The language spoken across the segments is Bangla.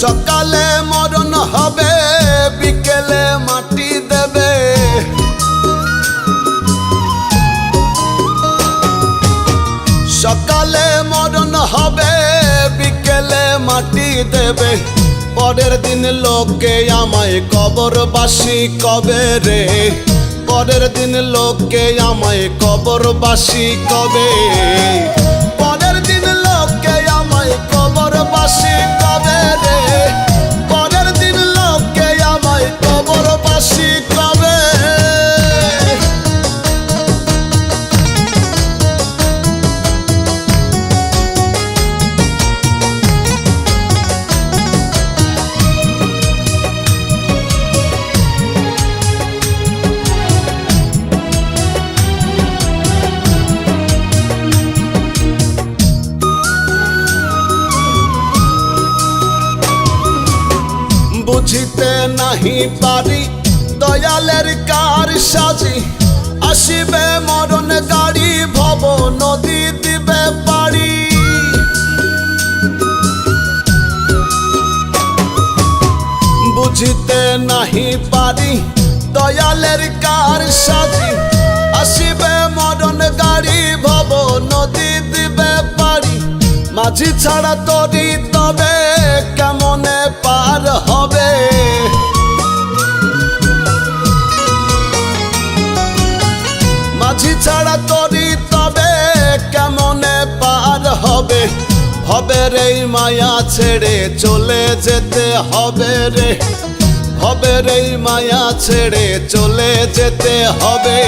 সকালে মরণ হবে, বিকেলে মাটি দেবে। সকালে মরণ হবে, বিকেলে মাটি দেবে। পরের দিন লোকে আমায় কবরবাসী কবে রে? পরের দিন লোকে আমায় কবরবাসী কবে? পরের দিন লোকে আমায় কবরবাসী কবে? রে বুঝিতে নাহি পারি, দয়ালের কার সাজি। আসিবে মরণ গাড়ি, ভব নদী দিবে পারি বুঝিতে নাহি পারি, দয়ালের কার সাজি। আসিবে মরণ গাড়ি, ভব নদী দিবে পারি মাঝি ছাড়া তরি তবে কেমনে পার হবে। মাঝি ছাড়া তরি তবে কেমনে পার হবে? হবে রে মায়া ছেড়ে চলে যেতে হবে রে। হবে রে মায়া ছেড়ে চলে যেতে হবে।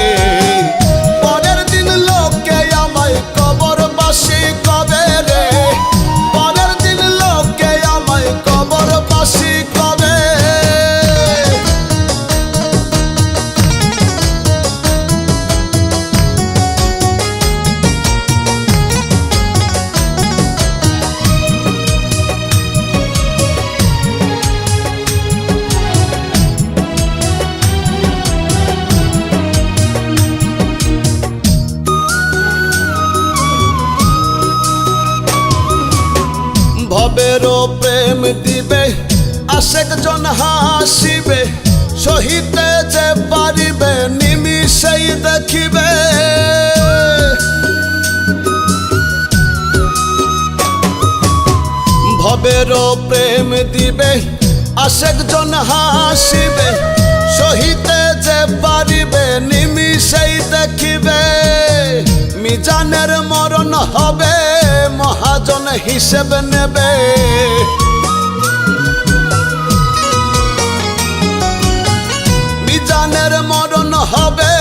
ভবেরও প্রেম দিবে, আশেক জন হাসিবে, সহিতে যে পারিবে, নিমিষেই দেখিবে। ভবেরও প্রেম দিবে, আশেক জন হাসিবে, সহিতে যে পারিবে, নিমিষেই দেখিবে। মিজানের মরণ হবে। হিসেব নেবে মিজানের মরণ হবে,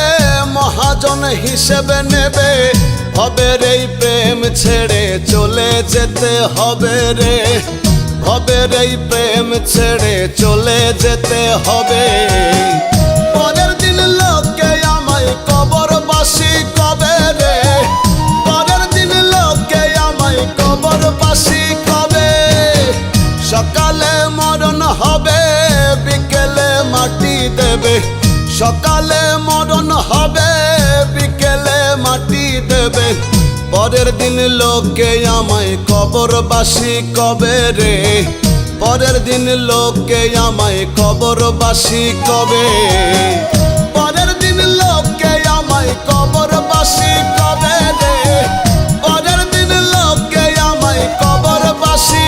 মহাজন হিসেবে নেবে। হবে রে প্রেম ছেড়ে চলে যেতে হবে রে। হবে রে প্রেম ছেড়ে চলে যেতে হবে। দেবে। সকালে মরণ হবে, বিকেলে মাটি দেবে। পরের দিন লোকে আমায় কবরবাসী কবে রে? পরের দিন লোকে আমায় কবরবাসী কবে? পরের দিন লোকে আমায় কবরবাসী কবে রে? পরের দিন লোকে আমায় কবরবাসী